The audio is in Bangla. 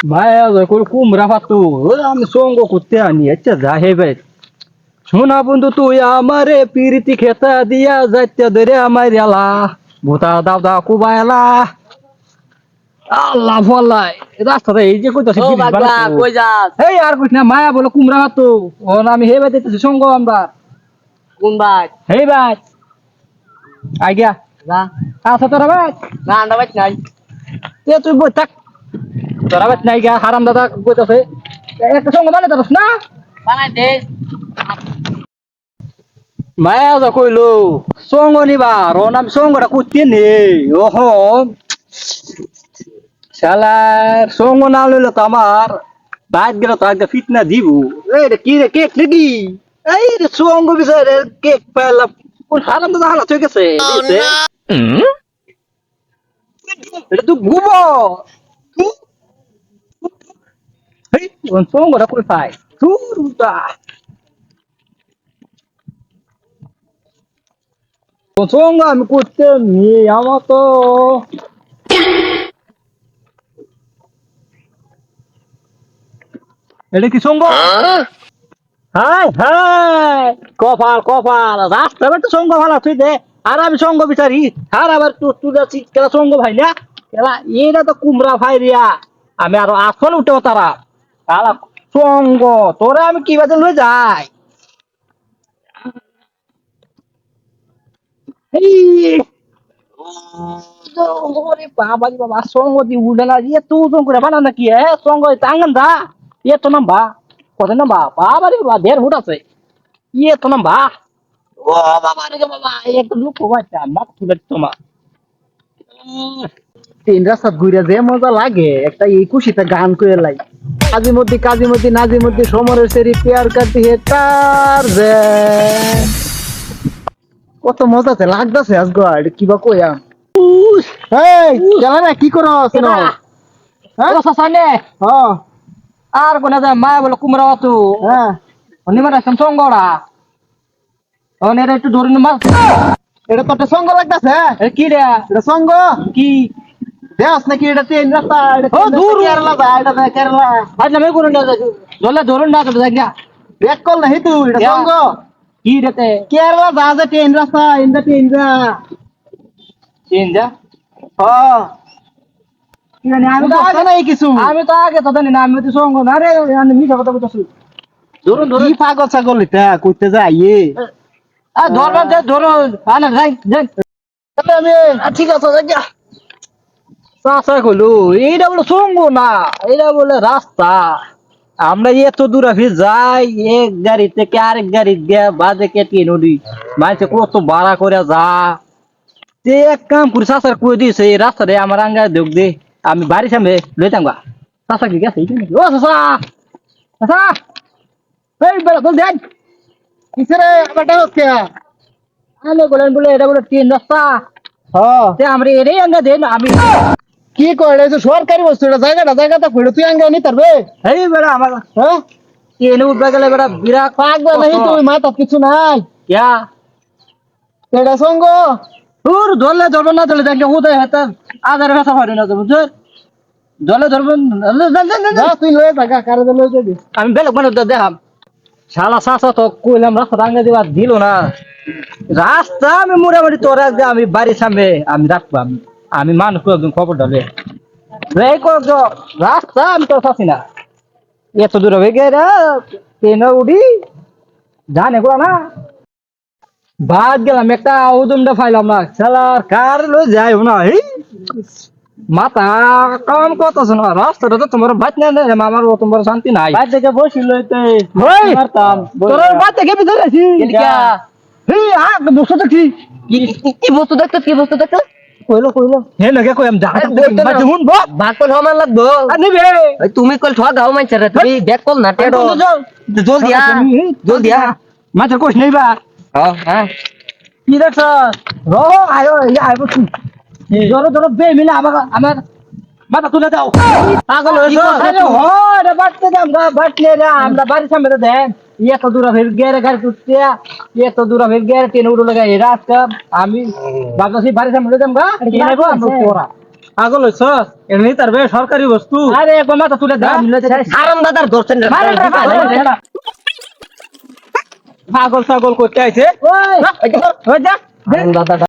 কুমড়া পাতো আমি সঙ্গ করতে আনি আচ্ছা যা হে ভাই। শোনা বন্ধু তুই আমারে পিরিতি খেতা দিয়া যাইতে ধরে আমার এলা ভূতা দাও কুবাইলা আল্লাহ ফল্লাই রাস্তাটা এই যে কইতাছে কই যাস? এই আর কইছ না মায়া বলে কুমড়া পাতো ও আমি হে ভাই দিতেছি সঙ্গ আমরা। কোন বাগ হেই ভাই। আইগা না। আচ্ছা তোরা ভাই। না বাইত নাই। এ তুই বই থাক। ভাই নাই গা হারাম দাদা কইতাছে। একটা সঙ্গ মানে তারস না বানাই দে। মায়া যা কইলো সঙ্গ নিবা রন আমি সঙ্গটা করতে নেই ওহো। শালার সঙ্গ না লইলে তো আমার বাইর গেলে তো আগে ফিটনা দিব। এই রে কি রে কেক নাকি এই রে সঙ্গ বিষয় রে কেক পাইলাম কোন হারাম দাদা হালা হয়ে গেছে। এটা তো গুব। কোন সঙ্গটা কই পাই তুরুটা সঙ্গ আমি করতে নিয়ে আমার তো এটা কি সঙ্গ হাই হাই কপাল কপাল রাস্তা তো সঙ্গ ভালো তুই দে আর আমি সঙ্গ বিচারি আর আবার তুই কেলা সঙ্গ ভাই না কেলা এটা তো কুমড়া ভাই রিয়া আমি আরও আসল উঠে তারা কালা সঙ্গ তোরা আমি কি বাজে লয়ে যাই? বাবা রে বাবা সঙ্গ দি উড়ালা ইয়ে তুই সঙ্গ নাকি, এ? সঙ্গ টাঙ্গান দা? ইয়ে তো নাম্বা কত নাম্বা বাবা রে বাবা, দেড় ফুট আছে। ইয়ে তো বাবা রে বাবা একটা লোক বাচ্চা মাথা তিন রাস্তা ঘুরে যে মজা লাগে একটা এই খুশিতে গান করে লাই। কাজী মধ্যে কাজী মধ্যে নাজি মধ্যে সমরের সেরি পেয়ার কাটি হে তার যে। কত মজাতে লাগতেছে আজগো এটা কিবা কইয়া। এই জানা না কি করো শুনো। হ্যাঁ? সাসানে হ্যাঁ। আর কোনা যায় মা বলে কুমড়া অতু। হ্যাঁ। অনিমার আসম সঙ্গড়া অনেরা একটু ধরে মাছ। এটা তো সঙ্গ লাগতেছে কি রে? এটা সঙ্গ কি? দেখ নাকি এটা তিন রাস্তা ও দূর কেরালা যায় এটা যায় কেরালা আজ আমি কোন না জলে ধরুন না তো দেখ না দেখ কল নাহি তুই এটা সঙ্গ কি রেতে কেরালা যা যা ট্রেন রাস্তা ইন্দা ট্রেন যা ট্রেন যা হ্যাঁ আমি তো আগে নাই কিছু আমি তো আগে তো জানি না আমি তো সঙ্গ না রে আমি মিঠা কথা বলতেছি ধরুন ধরুন কি পাগল ছাগল এটা কইলো এইটা বলে সঙ্গ না এটা বলে রাস্তা। আমরা এত দূর আফি যাই এক গাড়ি থেকে আরেক গাড়ি গিয়া বাজে কেটিয়ে নদী। মাইছে কত ভাড়া করে যা। তে এক কাম করি চাষার কই দিছে এই রাস্তাতে আমার আঙ্গা দেখ দে আমি বাড়ি সামনে লই যাঙ্গা চাষা কি গেছে? ও চাষা চাষা এই বেলা তো দেন কিসরে আবারটা হচ্ছে? আমি বলেন বলে এটা বলে তিন রাস্তা। হ্যাঁ তে আমরা আঙ্গা দেন আমি কি করে সরকারি বস্তু এটা জায়গাটা জায়গাটা ফেরত তুই আঙ্গা নিতে পারবে এই বেড়া আমার হ্যাঁ? এনে উঠবে গেলে বেড়া বিরাট পাগবা নাই তুই মাথা কিছু নাই। ইয়া। এটা সঙ্গ? তোর ধরলে ধরবে না ধরলে দেখলে উদয় হাতে আধার কাছে হয় না বুঝছ ধরলে ধরবে তুই লয়ে থাকা কারে লয়ে যাবি। আমি বেলেগ মানুষ দেখাম। শালা শাসা তো কইলাম রাস্তা রাঙ্গা দিবা দিল না। রাস্তা আমি মোটামুটি তোরা যে আমি বাড়ির সামনে আমি রাখব আমি। আমি মানুষ একদম খবর ধরবে রাস্তা আমি তো চাচ্ছি না। এত দূর হয়ে গে রে ট্রেনে উঠি। জানে করা না। বাদ গেলাম একটা ওজনটা পাইলাম না। শালার কার লই যাই না এই মাথা কাম করতেছ না। রাস্তাটা তো তোমার ভাত না আমার ও তোমার শান্তি নাই। বাইর থেকে বসি লইতে। ওই! মারতাম তোর ভাত থেকে ভিতরে আছি এই আ বসে দেখছি কি বস্তু দেখতে কি বস্তু দেখতে কইলো কইলো। হে লগে কই আম যা মাঝে হুন বক ভাগ কল হমান লাগবো আর নিবে ওই তুমি কল ঠক গাও মাইছ রে তুমি ব্যাক কল না টেডো। জলদি আ জলদি আ। মাঝে কইছ নাই বা? হ্যাঁ হ্যাঁ। কি দেখছ? রহ আয়ো আইবো তুই জোরে জোরে বে মিলে আমার আমার মাথা তুলে দাও। পাগল হইছো আরে হয় রে বাটতে দে আমরা বাটলে রে আমরা বাড়ি সামনে দেন ইয়ে তো দূরা ফির গেরে গাড়ি টুটতে ইয়ে তো দূরা ফির গেরে ট্রেন উড়ে লাগা এই রাস্তা আমি ভাবছি বাড়ি সামনে দেন গা কি নাইবো আমরা তোরা পাগল হইছ এমনি তার বে সরকারি বস্তু। আরে একবার মাথা তুলে দাও হারাম দাদার ধরছেন। পাগল ছাগল করতে আইছে। ওই যা দাদা